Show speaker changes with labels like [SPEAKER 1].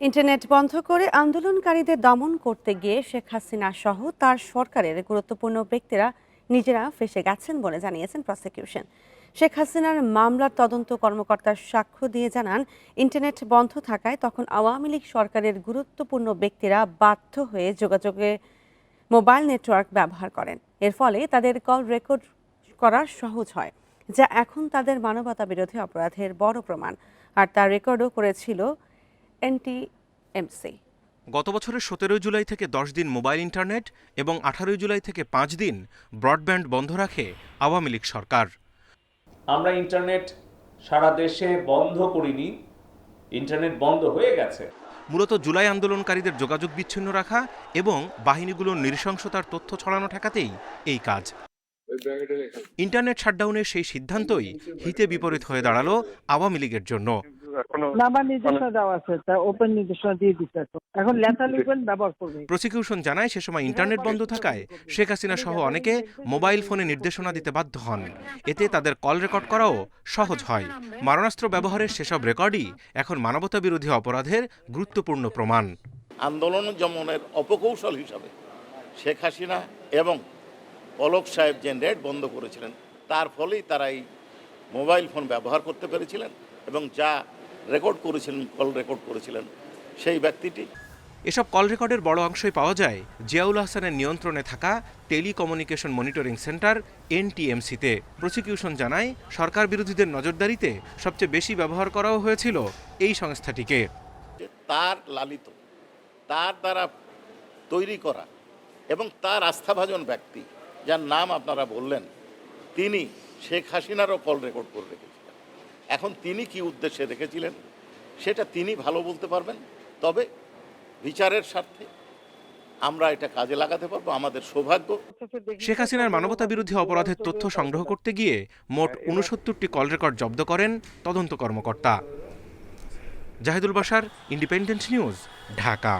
[SPEAKER 1] Internet বন্ধ করে আন্দোলনকারীদের দমন করতে গিয়ে শেখ হাসিনা সহ তার সরকারের গুরুত্বপূর্ণ ব্যক্তিরা নিজেরা ফেসে গেছেন বলে জানিয়েছেন প্রসিকিউশন শেখ হাসিনার মামলার তদন্ত কর্মকর্তার সাক্ষ্য দিয়ে জানান, ইন্টারনেট বন্ধ থাকায় তখন আওয়ামী লীগ সরকারের গুরুত্বপূর্ণ ব্যক্তিরা বাধ্য হয়ে যোগাযোগে মোবাইল নেটওয়ার্ক ব্যবহার করেন। এর ফলে তাদের কল রেকর্ড করা সহজ হয়, যা এখন তাদের মানবতা বিরোধী অপরাধের বড় প্রমাণ। আর তার রেকর্ডও করেছিল এনটিএমসি।
[SPEAKER 2] গত বছরের সতেরোই জুলাই থেকে দশ দিন মোবাইল ইন্টারনেট এবং আঠারোই জুলাই থেকে পাঁচ দিন ব্রডব্যান্ড বন্ধ রাখে আওয়ামী লীগ সরকার।
[SPEAKER 3] আমরা ইন্টারনেট সারা দেশে বন্ধ করিনি ইন্টারনেট বন্ধ হয়ে গেছে।
[SPEAKER 2] মূলত জুলাই আন্দোলনকারীদের যোগাযোগ বিচ্ছিন্ন রাখা এবং বাহিনীগুলোর নৃশংসতার তথ্য ছড়ানো ঠেকাতেই এই কাজ। ইন্টারনেট শাটডাউনের সেই সিদ্ধান্তই হিতে বিপরীত হয়ে দাঁড়াল আওয়ামী লীগের জন্য।
[SPEAKER 4] এখনও
[SPEAKER 5] না নির্দেশনা দেওয়া আছে তা ওপেন নির্দেশনা দিয়ে দিচ্ছে এখন। এখন লিখবেন ব্যবহার করবে
[SPEAKER 2] প্রসিকিউশন জানায় সে সময় ইন্টারনেট বন্ধ থাকায় শেখ হাসিনা সহ অনেকে মোবাইল ফোনে নির্দেশনা দিতে বাধ্য হন। এতে তাদের কল রেকর্ড করাও সহজ হয়। মারণাস্ত্র ব্যবহারের সেসব রেকর্ডই এখন মানবতা বিরোধী অপরাধের গুরুত্বপূর্ণ প্রমাণ।
[SPEAKER 6] আন্দোলন দমনের অপকৌশল হিসাবে শেখ হাসিনা এবং পলক সাহেব যে নেট বন্ধ করেছিলেন তার ফলেই তারা এই মোবাইল ফোন ব্যবহার করতে পেরেছিলেন এবং যা রেকর্ড করেছিলেন কল রেকর্ড করেছিলেন সেই ব্যক্তিটি।
[SPEAKER 2] এসব কল রেকর্ডের বড় অংশই পাওয়া যায় জিয়াউল হাসানের নিয়ন্ত্রণে থাকা টেলিকমিউনিকেশন মনিটরিং সেন্টার এনটিএমসিতে। প্রসিকিউশন জানায় সরকার বিরোধীদের নজরদারিতে সবচেয়ে বেশি ব্যবহার করাও হয়েছিল এই সংস্থাটিকে।
[SPEAKER 6] তার লালিত তার দ্বারা তৈরি করা এবং তার আস্থাভাজন ব্যক্তি যার নাম আপনারা বললেন তিনি শেখ হাসিনারও কল রেকর্ড করে রেখেছিলেন এখন তিনি কি উদ্দেশ্যে রেখেছিলেন সেটা তিনি ভালো বলতে পারবেন। তবে বিচারের স্বার্থে আমরা এটা কাজে লাগাতে পারব আমাদের সৌভাগ্য।
[SPEAKER 2] শেখ হাসিনার মানবতা বিরোধী অপরাধের তথ্য সংগ্রহ করতে গিয়ে মোট উনসত্তরটি কল রেকর্ড জব্দ করেন তদন্ত কর্মকর্তা। জাহিদুল বাসার ইন্ডিপেন্ডেন্ট নিউজ ঢাকা।